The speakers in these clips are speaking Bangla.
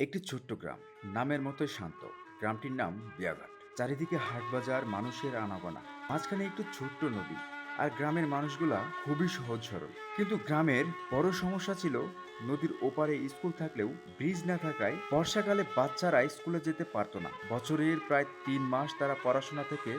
একটি ছোট্ট গ্রাম। নামের মতোই শান্ত। গ্রামটির নাম বিয়াঘাট। চারিদিকে হাট বাজার মানুষের আনাগোনা। মাঝখানে একটু ছোট্ট নদী আর গ্রামের মানুষগুলা খুবই সহজ সরল। কিন্তু গ্রামের বড় সমস্যা ছিল নদীর ওপারে স্কুল থাকলেও ব্রিজ না থাকায় বর্ষাকালে বাচ্চারা স্কুলে যেতে পারতো না। বছরের প্রায় তিন মাস তারা পড়াশোনা থেকে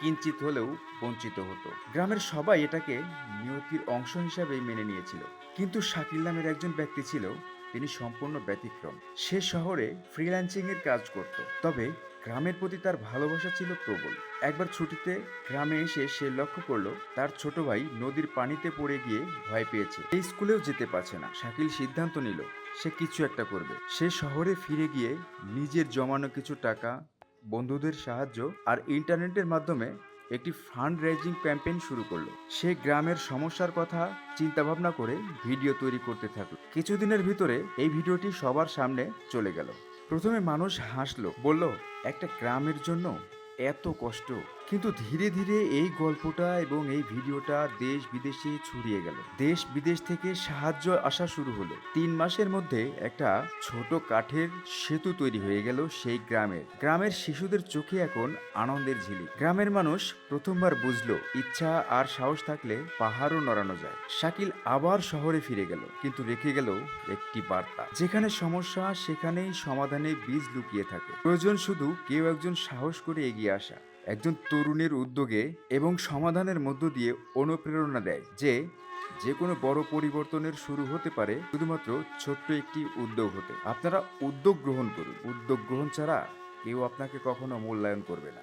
কিঞ্চিত হলেও বঞ্চিত হতো। গ্রামের সবাই এটাকে নিয়তির অংশ হিসাবেই মেনে নিয়েছিল। কিন্তু শাকিল নামের একজন ব্যক্তি ছিল তিনি সম্পূর্ণ ব্যতিক্রম। সে শহরে ফ্রিল্যান্সিং এর কাজ করত। তবে গ্রামের প্রতি তার ভালোবাসা ছিল প্রবল। একবার ছুটিতে গ্রামে এসে সে লক্ষ্য করল, তার ছোট ভাই নদীর পানিতে পড়ে গিয়ে ভয় পেয়েছে। এই স্কুলেও যেতে পারছে না। শাকিল সিদ্ধান্ত নিল, সে কিছু একটা করবে। সে শহরে ফিরে গিয়ে নিজের জমানো কিছু টাকা, বন্ধুদের সাহায্য আর ইন্টারনেটের মাধ্যমে একটি ফান্ড রেজিং ক্যাম্পেইন শুরু করল। সে গ্রামের সমস্যার কথা চিন্তা ভাবনা করে ভিডিও তৈরি করতে থাকল। কিছুদিনের ভিতরে এই ভিডিওটি সবার সামনে চলে গেল। প্রথমে মানুষ হাসলো, বলল, একটা গ্রামের জন্য এত কষ্ট। কিন্তু ধীরে ধীরে এই গল্পটা এবং এই ভিডিওটা দেশ বিদেশে ছড়িয়ে গেল। দেশ বিদেশ থেকে সাহায্য আসা শুরু হলো। তিন মাসের মধ্যে একটা ছোট কাঠের সেতু তৈরি হয়ে গেল সেই গ্রামের। গ্রামের শিশুদের চোখে এখন আনন্দের ঝিলি। গ্রামের মানুষ প্রথমবার বুঝলো, ইচ্ছা আর সাহস থাকলে পাহাড়ও নড়ানো যায়। শাকিল আবার শহরে ফিরে গেল, কিন্তু রেখে গেল একটি বার্তা। যেখানে সমস্যা, সেখানেই সমাধানে বীজ লুকিয়ে থাকে। প্রয়োজন শুধু কেউ একজন সাহস করে এগিয়ে আসা। একজন তরুণের উদ্যোগে এবং সমাধানের মধ্য দিয়ে অনুপ্রেরণা দেয় যে যে কোনো বড় পরিবর্তনের শুরু হতে পারে শুধুমাত্র ছোট্ট একটি উদ্যোগ হতে। আপনারা উদ্যোগ গ্রহণ করুন। উদ্যোগ গ্রহণ ছাড়া কেউ আপনাকে কখনো মূল্যায়ন করবে না।